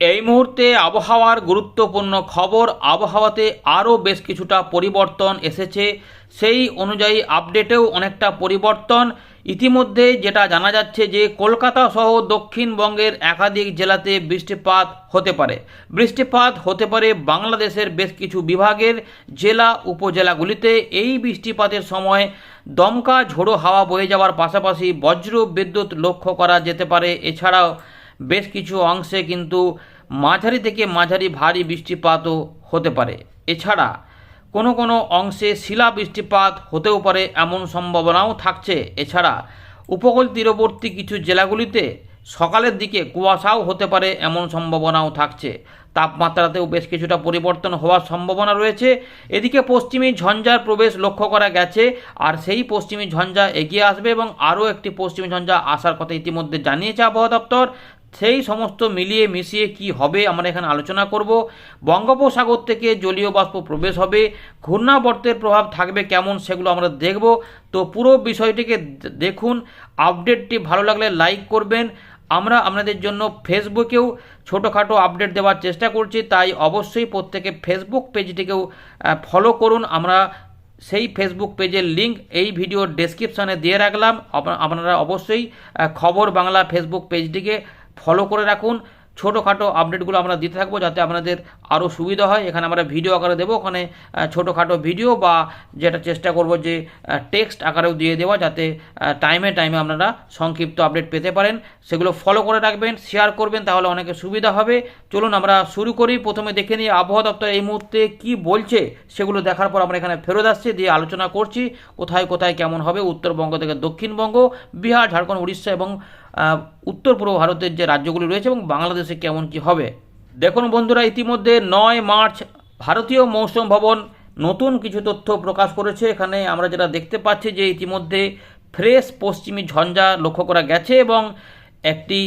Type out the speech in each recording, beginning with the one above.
এই মুহূর্তে আবহাওয়ার গুরুত্বপূর্ণ খবর, আবহাওয়াতে আরও বেশ কিছুটা পরিবর্তন এসেছে। সেই অনুযায়ী আপডেটেও অনেকটা পরিবর্তন। ইতিমধ্যে যেটা জানা যাচ্ছে যে, কলকাতা সহ দক্ষিণবঙ্গের একাধিক জেলাতে বৃষ্টিপাত হতে পারে। বৃষ্টিপাত হতে পারে বাংলাদেশের বেশ কিছু বিভাগের জেলা উপজেলাগুলিতে। এই বৃষ্টিপাতের সময় দমকা ঝোড়ো হাওয়া বয়ে যাওয়ার পাশাপাশি বজ্র বিদ্যুৎ লক্ষ্য করা যেতে পারে। এছাড়াও বেশ কিছু অংশে কিন্তু মাঝারি থেকে মাঝারি ভারী বৃষ্টিপাতও হতে পারে। এছাড়া কোনো কোনো অংশে শিলা বৃষ্টিপাত হতেও পারে এমন সম্ভাবনাও থাকছে। এছাড়া উপকূল তীরবর্তী কিছু জেলাগুলিতে সকালের দিকে কুয়াশাও হতে পারে এমন সম্ভাবনাও থাকছে। তাপমাত্রাতেও বেশ কিছুটা পরিবর্তন হওয়ার সম্ভাবনা রয়েছে। এদিকে পশ্চিমী ঝঞ্ঝার প্রবেশ লক্ষ্য করা গেছে আর সেই পশ্চিমী ঝঞ্ঝা এগিয়ে আসবে এবং আরও একটি পশ্চিমী ঝঞ্ঝা আসার কথা ইতিমধ্যে জানিয়েছে আবহাওয়া দপ্তর। সেই সমস্ত মিলিয়ে মিশিয়ে কি হবে আমরা এখানে আলোচনা করব। বঙ্গোপসাগর থেকে জলীয় বাষ্প প্রবেশ হবে। ঘূর্ণাবর্তের প্রভাব থাকবে কেমন সেগুলো আমরা দেখব। তো পুরো বিষয়টিকে দেখুন। আপডেটটি ভালো লাগলে লাইক করবেন। আমরা আপনাদের জন্য ফেসবুকেও ছোটোখাটো আপডেট দেওয়ার চেষ্টা করছি। তাই অবশ্যই প্রত্যেকে ফেসবুক পেজটিকেও ফলো করুন। আমরা সেই ফেসবুক পেজের লিঙ্ক এই ভিডিওর ডেসক্রিপশানে দিয়ে রাখলাম। আপনারা অবশ্যই খবর বাংলা ফেসবুক পেজটিকে ফলো করে রাখুন। ছোটোখাটো আপডেটগুলো আমরা দিতে থাকব যাতে আপনাদের আরও সুবিধা হয়। এখানে আমরা ভিডিও আকারে দেবো। ওখানে ছোটোখাটো ভিডিও বা যেটা চেষ্টা করব যে টেক্সট আকারেও দিয়ে দেওয়া যাতে টাইমে টাইমে আপনারা সংক্ষিপ্ত আপডেট পেতে পারেন। সেগুলো ফলো করে রাখবেন, শেয়ার করবেন, তাহলে অনেকে সুবিধা হবে। চলুন আমরা শুরু করি। প্রথমে দেখে নিই আবহাওয়া দপ্তর এই মুহূর্তে কি বলছে, সেগুলো দেখার পর আমরা এখানে ফেরত আসছি, দিয়ে আলোচনা করছি। কোথায় কোথায় কেমন হবে উত্তরবঙ্গ থেকে দক্ষিণবঙ্গ, বিহার, ঝাড়খণ্ড, উড়িষ্যা এবং উত্তর পূর্ব ভারতের যে রাজ্যগুলি রয়েছে এবং বাংলাদেশে কেমন কি হবে? দেখুন বন্ধুরা, ইতিমধ্যে নয় মার্চ ভারতীয় মৌসুম ভবন নতুন কিছু তথ্য প্রকাশ করেছে। এখানে আমরা যেটা দেখতে পাচ্ছি যে ইতিমধ্যে ফ্রেশ পশ্চিমী ঝঞ্ঝা লক্ষ্য করা গেছে এবং একটি,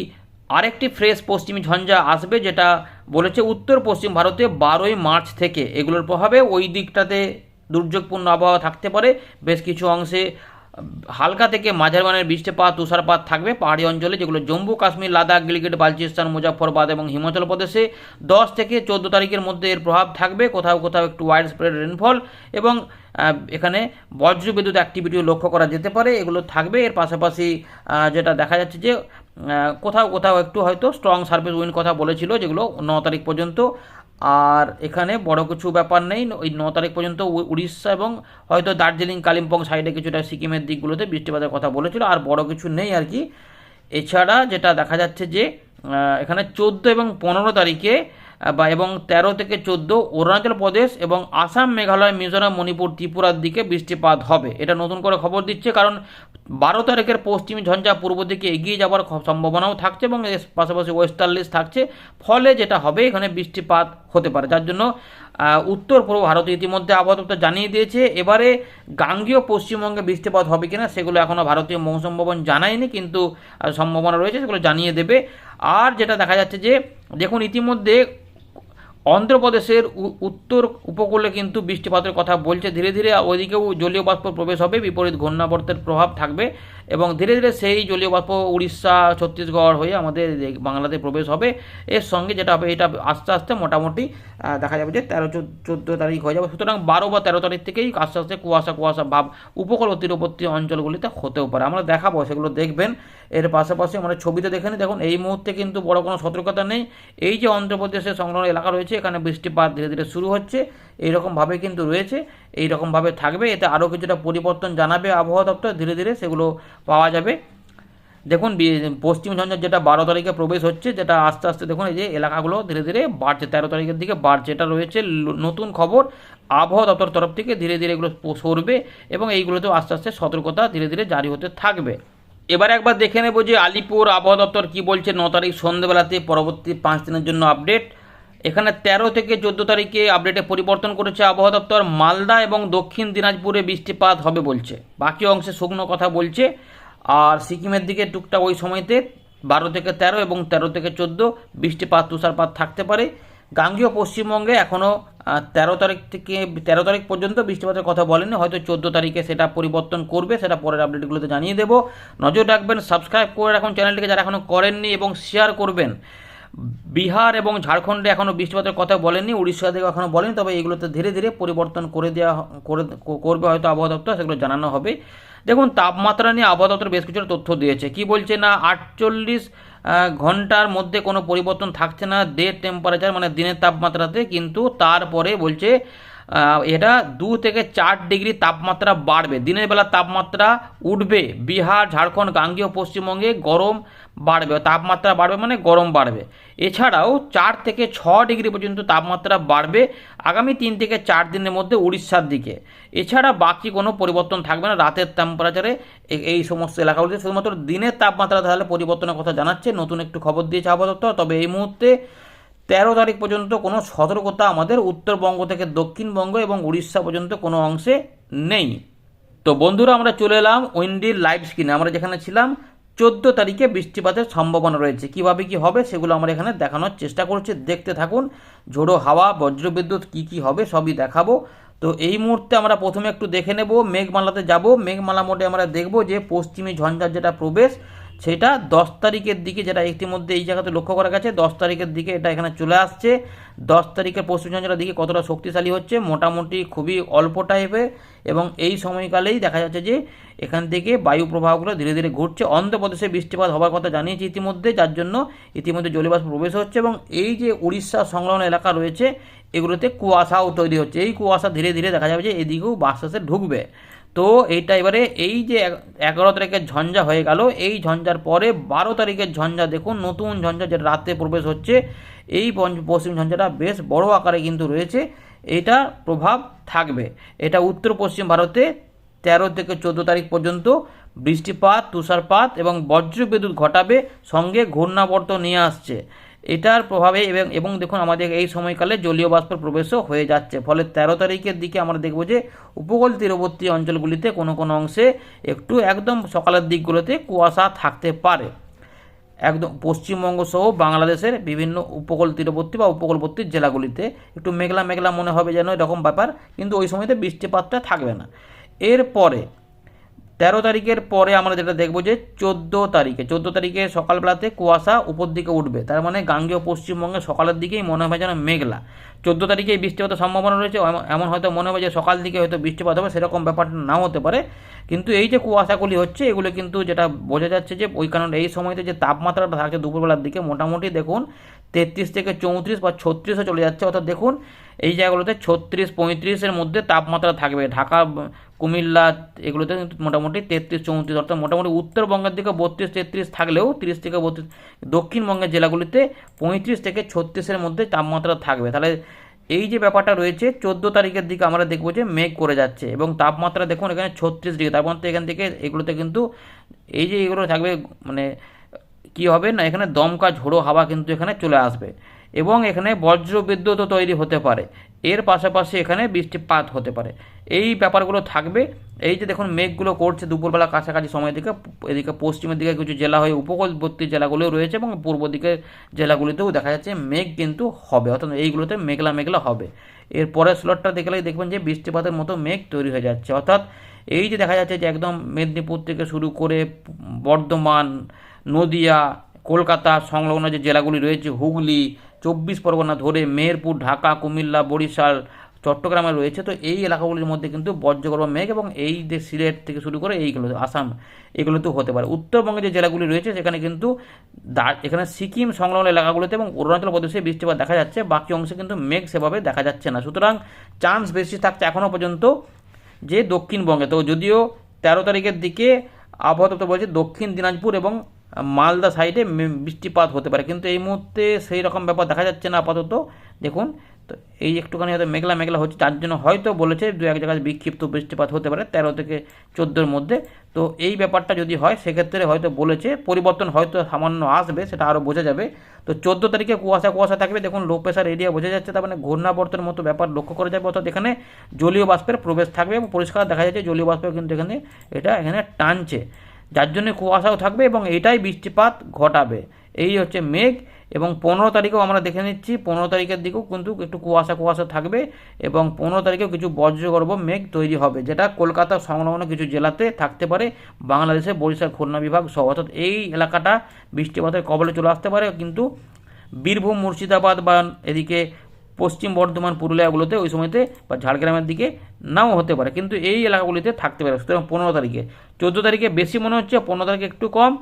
আরেকটি ফ্রেশ পশ্চিমী ঝঞ্ঝা আসবে যেটা বলেছে উত্তর পশ্চিম ভারতে বারোই মার্চ থেকে। এগুলোর প্রভাবে ওই দিকটাতে দুর্যোগপূর্ণ আবহাওয়া থাকতে পারে। বেশ কিছু অংশে হালকা থেকে মাঝারি মানের বৃষ্টিপাত, তুষারপাত থাকবে পাহাড়ি অঞ্চলে, যেগুলো জম্মু, কাশ্মীর, লাদাখ, গিলগিট, বালচিস্তান মুজাফরবাদ এবং হিমাচল প্রদেশে দশ থেকে চোদ্দ তারিখের মধ্যে এর প্রভাব থাকবে। কোথাও কোথাও একটু ওয়াইড স্প্রেড রেনফল এবং এখানে বজ্র বিদ্যুৎ অ্যাক্টিভিটিও লক্ষ্য করা যেতে পারে। এগুলো থাকবে। এর পাশাপাশি যেটা দেখা যাচ্ছে যে কোথাও কোথাও একটু হয়তো স্ট্রং সার্ভিস উইন্ড কথা বলেছিল, যেগুলো ন তারিখ পর্যন্ত আর এখানে বড় কিছু ব্যাপার নেই। ওই ন তারিখ পর্যন্ত উড়িষ্যা এবং হয়তো দার্জিলিং, কালিম্পং সাইডে কিছুটা সিকিমের দিকগুলোতে বৃষ্টিপাতের কথা বলেছিল। আর বড় কিছু নেই আর কি। এছাড়া যেটা দেখা যাচ্ছে যে এখানে চোদ্দ এবং পনেরো তারিখে বা এবং তেরো থেকে চোদ্দ অরুণাচল প্রদেশ এবং আসাম, মেঘালয়, মিজোরাম, মণিপুর, ত্রিপুরার দিকে বৃষ্টিপাত হবে। এটা নতুন করে খবর দিচ্ছে কারণ বারো তারিখের পশ্চিমী ঝঞ্ঝা পূর্ব দিকে এগিয়ে যাওয়ার সম্ভাবনাও থাকছে এবং এর পাশাপাশি ওয়েস্টার্লিস থাকছে। ফলে যেটা হবে, এখানে বৃষ্টিপাত হতে পারে। যার জন্য উত্তর পূর্ব ভারত ইতিমধ্যে আবহাওয়া জানিয়ে দিয়েছে। এবারে গাঙ্গীয় পশ্চিমবঙ্গে বৃষ্টিপাত হবে কিনা, সেগুলো এখনও ভারতীয় মৌসুম ভবন জানায়নি, কিন্তু সম্ভাবনা রয়েছে, সেগুলো জানিয়ে দেবে। আর যেটা দেখা যাচ্ছে যে, দেখুন, ইতিমধ্যে অন্ধ্রপ্রদেশের উত্তর উপকূলে কিন্তু বৃষ্টিপাতের কথা বলছে। ধীরে ধীরে ওইদিকেও জলীয় বাষ্প প্রবেশ হবে, বিপরীত ঘূর্ণাবর্তের প্রভাব থাকবে এবং ধীরে ধীরে সেই জলীয় বাষ্প উড়িষ্যা, ছত্তিশগড় হয়ে আমাদের বাংলাতে প্রবেশ হবে। এর সঙ্গে যেটা হবে, এটা আস্তে আস্তে মোটামুটি দেখা যাবে যে তেরো চোদ্দ তারিখ হয়ে যাবে। সুতরাং বারো বা তেরো তারিখ থেকেই আস্তে আস্তে কুয়াশা কুয়াশা ভাব উপকূল ও তীরবর্তী অঞ্চলগুলিতে হতেও পারে। আমরা দেখাবো, সেগুলো দেখবেন। এর পাশাপাশি আমরা ছবিতে দেখে নিই, দেখুন, এই মুহূর্তে কিন্তু বড় কোনো সতর্কতা নেই। এই যে অন্ধ্রপ্রদেশের সংলগ্ন এলাকা রয়েছে এখানে বৃষ্টিপাত ধীরে ধীরে শুরু হচ্ছে। এইরকমভাবে কিন্তু রয়েছে এইরকমভাবে থাকবে। এতে আরও কিছুটা পরিবর্তন জানাবে আবহাওয়া দপ্তর, ধীরে ধীরে সেগুলো পাওয়া যাবে। দেখুন পশ্চিম ঝঞ্ঝার যেটা বারো তারিখে প্রবেশ হচ্ছে, যেটা আস্তে আস্তে দেখুন, এই যে এলাকাগুলো ধীরে ধীরে বাড়ছে, তেরো তারিখের দিকে বাড়ছে। এটা রয়েছে নতুন খবর। আবহাওয়া দপ্তর তরফ থেকে ধীরে ধীরে এগুলো সরবে এবং এইগুলোতেও আস্তে আস্তে সতর্কতা ধীরে ধীরে জারি হতে থাকবে। এবার একবার দেখে নেব যে আলিপুর আবহাওয়া দপ্তর কী বলছে। ন তারিখ সন্ধ্যেবেলাতে পরবর্তী পাঁচ দিনের জন্য আপডেট। এখানে তেরো থেকে চোদ্দ তারিখে আপডেটে পরিবর্তন করেছে আবহাওয়া দপ্তর। মালদা এবং দক্ষিণ দিনাজপুরে বৃষ্টিপাত হবে বলছে। বাকি অংশে শুকনো কথা বলছে। আর সিকিমের দিকে টুকটাক ওই সময়তে বারো থেকে তেরো এবং তেরো থেকে চোদ্দ বৃষ্টিপাত, তুষারপাত থাকতে পারে। গাঙ্গীয় পশ্চিমবঙ্গে এখনও তেরো তারিখ থেকে, তেরো তারিখ পর্যন্ত বৃষ্টিপাতের কথা বলেনি। হয়তো চোদ্দ তারিখে সেটা পরিবর্তন করবে, সেটা পরের আপডেটগুলোতে জানিয়ে দেবো। নজর রাখবেন সাবস্ক্রাইব করে রাখুন চ্যানেলটিকে যারা এখনও করেননি এবং শেয়ার করবেন। বিহার এবং ঝাড়খণ্ডে এখনও বৃষ্টিপাতের কথা বলেনি উড়িষ্যা থেকে এখনও বলেনি তবে এগুলোতে ধীরে ধীরে পরিবর্তন করে দেওয়া করে করবে হয়তো আবহাওয়া দপ্তর, সেগুলো জানানো হবে। দেখুন, তাপমাত্রা নিয়ে আবহাওয়া দপ্তর বেশ কিছু তথ্য দিয়েছে। কি বলছে না, আটচল্লিশ ঘণ্টার মধ্যে কোনো পরিবর্তন থাকছে না ডে টেম্পারেচার মানে দিনের তাপমাত্রাতে, কিন্তু তারপরে বলছে এটা দু থেকে চার ডিগ্রি তাপমাত্রা বাড়বে। দিনের বেলা তাপমাত্রা উঠবে। বিহার, ঝাড়খণ্ড, গাঙ্গীয়, পশ্চিমবঙ্গে গরম বাড়বে তাপমাত্রা বাড়বে মানে গরম বাড়বে। এছাড়াও চার থেকে ছ ডিগ্রি পর্যন্ত তাপমাত্রা বাড়বে আগামী তিন থেকে চার দিনের মধ্যে উড়িষ্যার দিকে। এছাড়া বাকি কোনো পরিবর্তন থাকবে না, রাতের টেম্পারেচারে এই সমস্ত এলাকাগুলিতে। শুধুমাত্র দিনের তাপমাত্রা তাহলে পরিবর্তনের কথা জানাচ্ছে, নতুন একটু খবর দিয়েছে আবহাওয়া দপ্তর তবে এই মুহূর্তে তেরো তারিখ পর্যন্ত কোনো সতর্কতা আমাদের উত্তরবঙ্গ থেকে দক্ষিণবঙ্গ এবং উড়িষ্যা পর্যন্ত কোনো অংশে নেই। তো বন্ধুরা, আমরা চলে এলাম উইন্ডির লাইভ স্ক্রিনে আমরা যেখানে ছিলাম চোদ্দ তারিখে বৃষ্টিপাতের সম্ভাবনা রয়েছে। কীভাবে কি হবে সেগুলো আমরা এখানে দেখানোর চেষ্টা করছি। দেখতে থাকুন, ঝোড়ো হাওয়া, বজ্রবিদ্যুৎ কি কি হবে সবই দেখাবো। তো এই মুহূর্তে আমরা প্রথমে একটু দেখে নেব, মেঘমালাতে যাব। মেঘমালা মোটে আমরা দেখব যে পশ্চিমী ঝঞ্ঝার যেটা প্রবেশ সেটা দশ তারিখের দিকে যেটা ইতিমধ্যে এই জায়গাতে লক্ষ্য করা গেছে, দশ তারিখের দিকে এটা এখানে চলে আসছে। দশ তারিখের পশ্চিম ঝঞ্ঝার দিকে কতটা শক্তিশালী হচ্ছে, মোটামুটি খুবই অল্প টাইপের এবং এই সময়কালেই দেখা যাচ্ছে যে এখান থেকে বায়ু প্রবাহগুলো ধীরে ধীরে ঘুরছে। অন্ধ্রপ্রদেশে বৃষ্টিপাত হওয়ার কথা জানিয়েছি ইতিমধ্যে, যার জন্য ইতিমধ্যে জলীয়বাষ্প প্রবেশ হচ্ছে এবং এই যে উড়িষ্যা সংলগ্ন এলাকা রয়েছে, এগুলোতে কুয়াশাও তৈরি হচ্ছে। এই কুয়াশা ধীরে ধীরে দেখা যাবে যে এদিকেও বাস ঢুকবে। তো এইটা এবারে এই যে এগারো তারিখের ঝঞ্ঝা হয়ে গেল। এই ঝঞ্ঝার পরে বারো তারিখের ঝঞ্ঝা দেখুন, নতুন ঝঞ্ঝা যেটা রাতে প্রবেশ হচ্ছে, এই পশ্চিম ঝঞ্ঝাটা বেশ বড় আকারে কিন্তু রয়েছে। এটা প্রভাব থাকবে। এটা উত্তর পশ্চিম ভারতে তেরো থেকে চোদ্দ তারিখ পর্যন্ত বৃষ্টিপাত, তুষারপাত এবং বজ্রবিদ্যুৎ ঘটাবে, সঙ্গে ঘূর্ণাবর্ত নিয়ে আসছে। এটার প্রভাবে এবং এবং দেখুন আমাদের এই সময়কালে জলীয় বাষ্পের প্রবেশও হয়ে যাচ্ছে। ফলে তেরো তারিখের দিকে আমরা দেখব যে উপকূল তীরবর্তী অঞ্চলগুলিতে কোনো কোনো অংশে একটু একদম সকালের দিকগুলোতে কুয়াশা থাকতে পারে। একদম পশ্চিমবঙ্গ সহ বাংলাদেশের বিভিন্ন উপকূল তীরবর্তী বা উপকূলবর্তী জেলাগুলিতে একটু মেঘলা মেঘলা মনে হবে যেন এরকম ব্যাপার, কিন্তু ওই সময়তে বৃষ্টিপাতটা থাকবে না। এরপরে তেরো তারিখের পরে আমরা যেটা দেখব যে চোদ্দ তারিখে চোদ্দ তারিখে সকালবেলাতে কুয়াশা উপর দিকে উঠবে। তার মানে গাঙ্গেয় পশ্চিমবঙ্গে সকালের দিকেই মনে হয় যেন মেঘলা। চোদ্দ তারিখে বৃষ্টিপাতের সম্ভাবনা রয়েছে এমন- হয়তো মনে হবে যে সকাল দিকে হয়তো বৃষ্টিপাত হবে, সেরকম ব্যাপারটা নাও হতে পারে। কিন্তু এই যে কুয়াশাগুলি হচ্ছে, এগুলো কিন্তু যেটা বোঝা যাচ্ছে যে ওই কারণে এই সময়তে যে তাপমাত্রাটা থাকছে দুপুরবেলার দিকে, মোটামুটি দেখুন তেত্রিশ থেকে চৌত্রিশ বা ছত্রিশে চলে যাচ্ছে। অর্থাৎ দেখুন এই জায়গাগুলোতে ছত্রিশ, পঁয়ত্রিশের মধ্যে তাপমাত্রা থাকবে। ঢাকা, কুমিল্লা, এগুলোতে কিন্তু মোটামুটি তেত্রিশ, চৌত্রিশ, অর্থাৎ মোটামুটি উত্তরবঙ্গের দিকে বত্রিশ, তেত্রিশ থাকলেও তিরিশ থেকে বত্রিশ, দক্ষিণবঙ্গের জেলাগুলিতে পঁয়ত্রিশ থেকে ছত্রিশের মধ্যে তাপমাত্রা থাকবে। তাহলে এই যে ব্যাপারটা রয়েছে, চোদ্দ তারিখের দিকে আমরা দেখব যে মেঘ করে যাচ্ছে এবং তাপমাত্রা দেখুন এখানে ছত্রিশ ডিগ্রি। তারপর তো এখান থেকে এগুলোতে কিন্তু এই যে এগুলো থাকবে মানে কি হবে না, এখানে দমকা ঝোড়ো হাওয়া কিন্তু এখানে চলে আসবে। এবং এখানে বজ্র বিদ্যুৎও তৈরি হতে পারে। এর পাশাপাশি এখানে বৃষ্টিপাত হতে পারে। এই ব্যাপারগুলো থাকবে। এই যে দেখুন, মেঘগুলো করছে দুপুরবেলা কাছাকাছি সময় থেকে, এদিকে পশ্চিমের দিকে কিছু জেলা হয়ে উপকূলবর্তী জেলাগুলিও রয়েছে এবং পূর্ব দিকের জেলাগুলিতেও দেখা যাচ্ছে মেঘ কিন্তু হবে। অর্থাৎ এইগুলোতে মেঘলা মেঘলা হবে। এর পরের স্লটটা দেখলেই দেখবেন যে বৃষ্টিপাতের মতো মেঘ তৈরি হয়ে যাচ্ছে। অর্থাৎ এই যে দেখা যাচ্ছে যে একদম মেদিনীপুর থেকে শুরু করে বর্ধমান, নদিয়া, কলকাতা সংলগ্ন যে জেলাগুলি রয়েছে, হুগলি চব্বিশ পরগনা ধরে মেহেরপুর, ঢাকা, কুমিল্লা, বরিশাল, চট্টগ্রামে রয়েছে। তো এই এলাকাগুলির মধ্যে কিন্তু বজ্রগর্ভ মেঘ এবং এই যে সিলেট থেকে শুরু করে এইগুলো আসাম এগুলোতেও হতে পারে। উত্তরবঙ্গে যে জেলাগুলি রয়েছে, সেখানে কিন্তু এখানে সিকিম সংলগ্ন এলাকাগুলোতে এবং অরুণাচল প্রদেশে বৃষ্টিপাত দেখা যাচ্ছে। বাকি অংশে কিন্তু মেঘ সেভাবে দেখা যাচ্ছে না। সুতরাং চান্স বেশি থাকছে এখনও পর্যন্ত যে দক্ষিণবঙ্গে। তো যদিও তেরো তারিখের দিকে আবহাওয়া দপ্তর বলছে দক্ষিণ দিনাজপুর এবং মালদা সাইডে বৃষ্টিপাত হতে পারে। কিন্তু এই মুহূর্তে সেই রকম ব্যাপার দেখা যাচ্ছে না আপাতত। দেখুন, তো এই একটুখানি হয়তো মেঘলা মেঘলা হচ্ছে, তার জন্য হয়তো বলেছে দু, এক জায়গায় বিক্ষিপ্ত বৃষ্টিপাত হতে পারে তেরো থেকে চোদ্দোর মধ্যে। তো এই ব্যাপারটা যদি হয়, সেক্ষেত্রে হয়তো বলেছে, পরিবর্তন হয়তো সামান্য আসবে, সেটা আরও বোঝা যাবে। তো চোদ্দ তারিখে কুয়াশা কুয়াশা থাকবে। দেখুন লো প্রেশার এরিয়া বোঝা যাচ্ছে, তার মানে ঘূর্ণাবর্তের মতো ব্যাপার লক্ষ্য করা যাবে অর্থাৎ এখানে জলীয় বাষ্পের প্রবেশ থাকবে এবং পরিষ্কার দেখা যাচ্ছে, জলীয় বাষ্প কিন্তু এখানে, এটা এখানে টানছে। যার জন্য কুয়াশাও থাকবে এবং এটাই বৃষ্টিপাত ঘটাবে। এই হচ্ছে মেঘ এবং পনেরো তারিখেও আমরা দেখে নিচ্ছি, পনেরো তারিখের দিকেও কিন্তু একটু কুয়াশা কুয়াশা থাকবে এবং পনেরো তারিখেও কিছু বজ্রগর্ভ মেঘ তৈরি হবে, যেটা কলকাতা সংলগ্ন কিছু জেলাতে থাকতে পারে বাংলাদেশে বরিশাল, খুলনা বিভাগ সহ। অর্থাৎ এই এলাকাটা বৃষ্টিপাতের কবলে চলে আসতে পারে। কিন্তু বীরভূম, মুর্শিদাবাদ বা এদিকে পশ্চিম বর্ধমান, পুরুলিয়াগুলোতে ওই সময়তে বা ঝাড়গ্রামের দিকে নাও হতে পারে। কিন্তু এই এলাকাগুলিতে থাকতে পারে সুতরাং পনেরো তারিখে। চোদ্দ তারিখে বেশি মনে হচ্ছে, পনেরো তারিখে একটু কম।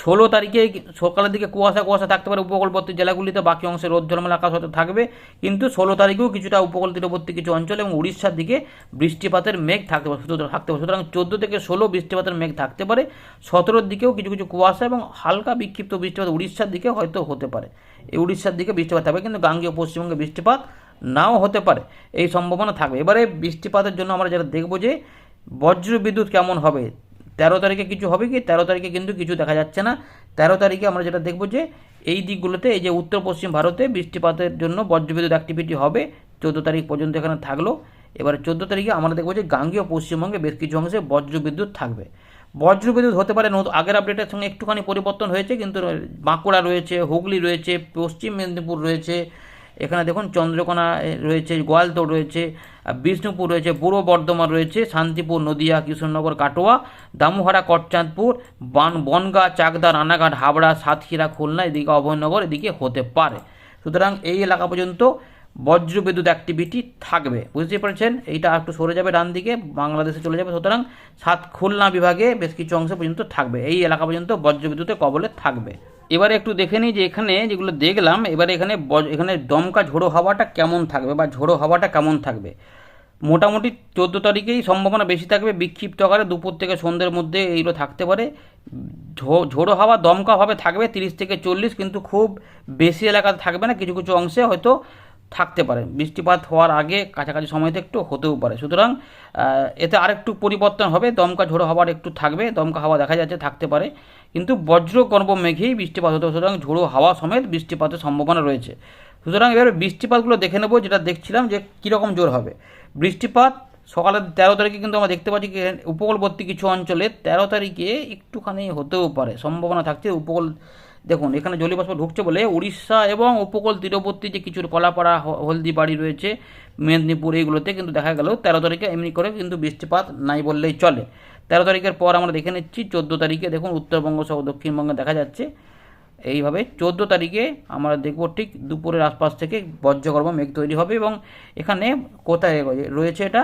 ষোলো তারিখে সকালের দিকে কুয়াশা কুয়াশা থাকতে পারে উপকূলবর্তী জেলাগুলিতে, বাকি অংশে রোদ, ঝলমল আকাশ হতে থাকবে। কিন্তু ষোলো তারিখেও কিছুটা উপকূল তীরবর্তী কিছু অঞ্চল এবং উড়িষ্যার দিকে বৃষ্টিপাতের মেঘ থাকতে পারে থাকতে পারে। সুতরাং চোদ্দ থেকে ষোলো বৃষ্টিপাতের মেঘ থাকতে পারে। সতেরোর দিকেও কিছু কিছু কুয়াশা এবং হালকা বিক্ষিপ্ত বৃষ্টিপাত উড়িষ্যার দিকে হয়তো হতে পারে। এই উড়িষ্যার দিকে বৃষ্টিপাত থাকবে, কিন্তু গাঙ্গীয় পশ্চিমবঙ্গে বৃষ্টিপাত নাও হতে পারে। এই সম্ভাবনা থাকবে। এবারে বৃষ্টিপাতের জন্য আমরা যেটা দেখব যে বজ্র বিদ্যুৎ কেমন হবে? তেরো তারিখে কিছু হবে কি? তেরো তারিখে কিন্তু কিছু দেখা যাচ্ছে না। তেরো তারিখে আমরা যেটা দেখব যে, এই দিকগুলোতে এই যে উত্তর পশ্চিম ভারতে বৃষ্টিপাতের জন্য বজ্রবিদ্যুৎ অ্যাক্টিভিটি হবে, চোদ্দ তারিখ পর্যন্ত এখানে থাকল। এবারে চোদ্দ তারিখে আমরা দেখব যে, গাঙ্গীয় পশ্চিমবঙ্গে বেশ কিছু অংশে বজ্রবিদ্যুৎ থাকবে। বজ্রবিদ্যুৎ হতে পারে আগের আপডেটের সঙ্গে একটুখানি পরিবর্তন হয়েছে, কিন্তু বাঁকুড়া রয়েছে, হুগলি রয়েছে, পশ্চিম মেদিনীপুর রয়েছে এখানে দেখুন চন্দ্রকোনা রয়েছে গোয়ালতোড় রয়েছে বিষ্ণুপুর রয়েছে, পূর্ব বর্ধমান রয়েছে, শান্তিপুর, নদিয়া কৃষ্ণনগর কাটোয়া, দামুহারা, কটচাঁদপুর, বান, বনগা, চাকদা, রানাঘাট, হাবড়া, সাতক্ষীরা, খুলনা, এদিকে অভয়নগর, এদিকে হতে পারে। সুতরাং এই এলাকা পর্যন্ত বজ্রবিদ্যুৎ অ্যাক্টিভিটি থাকবে। বুঝতে পেরেছেন? এইটা একটু সরে যাবে ডান দিকে, বাংলাদেশে চলে যাবে। সুতরাং সাত খুলনা বিভাগে বেশ কিছু অংশ পর্যন্ত থাকবে। এই এলাকা পর্যন্ত বজ্রবিদ্যুতের কবলে থাকবে। এবারে একটু দেখে নিই যে এখানে যেগুলো দেখলাম, এবারে এখানে এখানে দমকা ঝোড়ো হাওয়াটা কেমন থাকবে বা ঝোড়ো হাওয়াটা কেমন থাকবে? মোটামুটি চোদ্দ তারিখেই সম্ভাবনা বেশি থাকবে, বিক্ষিপ্ত আকারে দুপুর থেকে সন্ধ্যের মধ্যে এইগুলো থাকতে পারে। ঝোড়ো হাওয়া দমকাভাবে থাকবে তিরিশ থেকে চল্লিশ, কিন্তু খুব বেশি এলাকাতে থাকবে না, কিছু কিছু অংশে হয়তো থাকতে পারে। বৃষ্টিপাত হওয়ার আগে কাছাকাছি সময়তে একটু হতেও পারে। সুতরাং এতে আরেকটু পরিবর্তন হবে। দমকা ঝোড়ো হাওয়ার একটু থাকবে। দমকা হাওয়া দেখা যাচ্ছে থাকতে পারে। কিন্তু বজ্র গর্ভ মেঘেই বৃষ্টিপাত হতে সুতরাং ঝোড়ো হাওয়া সমেত বৃষ্টিপাতের সম্ভাবনা রয়েছে। সুতরাং এবার বৃষ্টিপাতগুলো দেখে নেব যেটা দেখছিলাম যে কীরকম জোর হবে। বৃষ্টিপাত সকালে তেরো তারিখে কিন্তু আমরা দেখতে পাচ্ছি উপকূলবর্তী কিছু অঞ্চলে তেরো তারিখে একটুখানি হতেও পারে। সম্ভাবনা থাকছে উপকূল দেখুন, এখানে জলীয়বাষ্প ঢুকছে বলে উড়িষ্যা এবং উপকূল তীরবর্তী যে কিছু কলাপাড়া হলদিবাড়ি রয়েছে, মেদিনীপুর, এইগুলোতে কিন্তু দেখা গেল তেরো তারিখে, এমনি করে কিন্তু বৃষ্টিপাত নাই বললেই চলে। তেরো তারিখের পর আমরা দেখে নিচ্ছি, চোদ্দ তারিখে দেখুন, উত্তরবঙ্গ সহ দক্ষিণবঙ্গে দেখা যাচ্ছে। এইভাবে চোদ্দ তারিখে আমরা দেখব ঠিক দুপুরের আশপাশ থেকে বজ্রগর্ভ মেঘ তৈরি হবে এবং এখানে কোথায় রয়েছে এটা?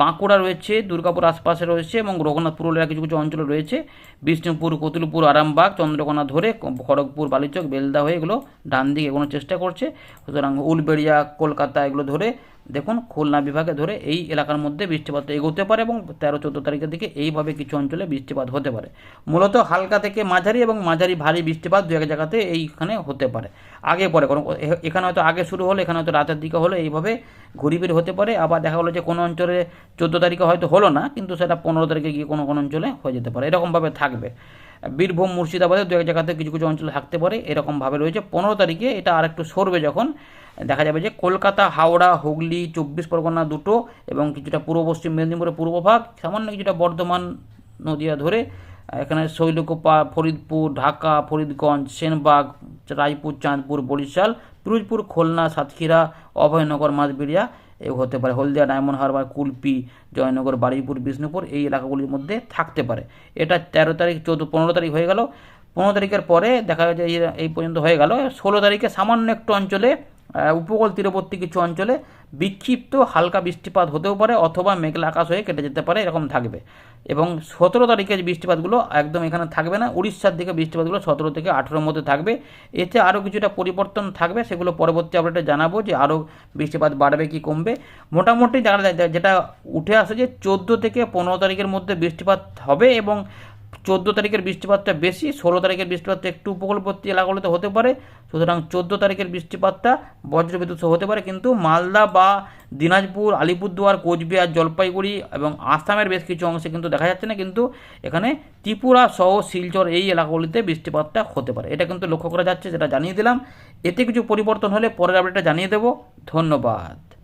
বাঁকুড়া রয়েছে, দুর্গাপুর আশপাশে রয়েছে এবং রঘুনাথ পুরুলিয়ার কিছু কিছু অঞ্চল রয়েছে। বিষ্ণুপুর, কতুলপুর, আরামবাগ, চন্দ্রকোনা ধরে খড়গপুর, বালিচক, বেলদা হয়ে এগুলো ডান দিকে এগোনোর চেষ্টা করছে। সুতরাং উলবেড়িয়া, কলকাতা এগুলো ধরে দেখুন, খুলনা বিভাগে ধরে এই এলাকার মধ্যে বৃষ্টিপাত এগোতে পারে এবং তেরো, চোদ্দ তারিখের দিকে এইভাবে কিছু অঞ্চলে বৃষ্টিপাত হতে পারে। মূলত হালকা থেকে মাঝারি এবং মাঝারি ভারী বৃষ্টিপাত দু এক জায়গাতে এইখানে হতে পারে। আগে পরে কোনো, এখানে হয়তো আগে শুরু হলো, এখানে হয়তো রাতের দিকে হলো, এইভাবে ঘুরিফিরি হতে পারে। আবার দেখা গেলো যে কোনো অঞ্চলে চোদ্দ তারিখে হয়তো হলো না, কিন্তু সেটা পনেরো তারিখে গিয়ে কোনো কোনো অঞ্চলে হয়ে যেতে পারে। এরকমভাবে থাকবে। বীরভূম মুর্শিদাবাদে দু এক জায়গাতে কিছু কিছু অঞ্চলে থাকতে পারে এরকমভাবে রয়েছে। পনেরো তারিখে এটা আর একটু সরবে যখন, দেখা যাবে যে কলকাতা, হাওড়া, হুগলি, চব্বিশ পরগনা দুটো এবং কিছুটা পূর্ব পশ্চিম মেদিনীপুরের পূর্বভাগ সামান্য কিছুটা বর্ধমান নদিয়া ধরে, এখানে শৈলকুপা, ফরিদপুর, ঢাকা, ফরিদগঞ্জ, সেনবাগ, রায়পুর, চাঁদপুর, বরিশাল, পিরোজপুর, খুলনা, সাতক্ষীরা, অভয়নগর, মাঝবেড়িয়া হতে পারে। হলদিয়া, ডায়মন্ড হারবার, কুলপি, জয়নগর, বারুইপুর, বিষ্ণুপুর এই এলাকাগুলির মধ্যে থাকতে পারে। এটা তেরো তারিখ, চোদ্দ, পনেরো তারিখ হয়ে গেল। পনেরো তারিখের পরে দেখা যায় এই পর্যন্ত হয়ে গেল। ষোলো তারিখে সামান্য একটু অঞ্চলে উপকূল তীরবর্তী কিছু অঞ্চলে বিক্ষিপ্ত হালকা বৃষ্টিপাত হতেও পারে অথবা মেঘলা আকাশ হয়ে কেটে যেতে পারে, এরকম থাকবে। এবং সতেরো তারিখে যে বৃষ্টিপাতগুলো একদম এখানে থাকবে না। উড়িষ্যার দিকে বৃষ্টিপাতগুলো সতেরো থেকে আঠেরোর মধ্যে থাকবে। এতে আরও কিছুটা পরিবর্তন থাকবে, সেগুলো পরবর্তী আপডেটে জানাব যে আরও বৃষ্টিপাত বাড়বে কি কমবে। মোটামুটি যায় যেটা উঠে আসে যে চোদ্দ থেকে পনেরো তারিখের মধ্যে বৃষ্টিপাত হবে এবং চোদ্দ তারিখের বৃষ্টিপাতটা বেশি, ষোলো তারিখের বৃষ্টিপাতটা একটু উপকূলবর্তী এলাকাগুলোতে হতে পারে। সুতরাং চোদ্দ তারিখের বৃষ্টিপাতটা বজ্রবিদ্যুৎ সহ হতে পারে। কিন্তু মালদা বা দিনাজপুর, আলিপুরদুয়ার, কোচবিহার, জলপাইগুড়ি এবং আসামের বেশ কিছু অংশে কিন্তু দেখা যাচ্ছে না। কিন্তু এখানে ত্রিপুরা সহ শিলচর এই এলাকাগুলিতে বৃষ্টিপাতটা হতে পারে। এটা কিন্তু লক্ষ্য করা যাচ্ছে যেটা জানিয়ে দিলাম। এতে কিছু পরিবর্তন হলে পরের আপডেটটা জানিয়ে দেবো। ধন্যবাদ।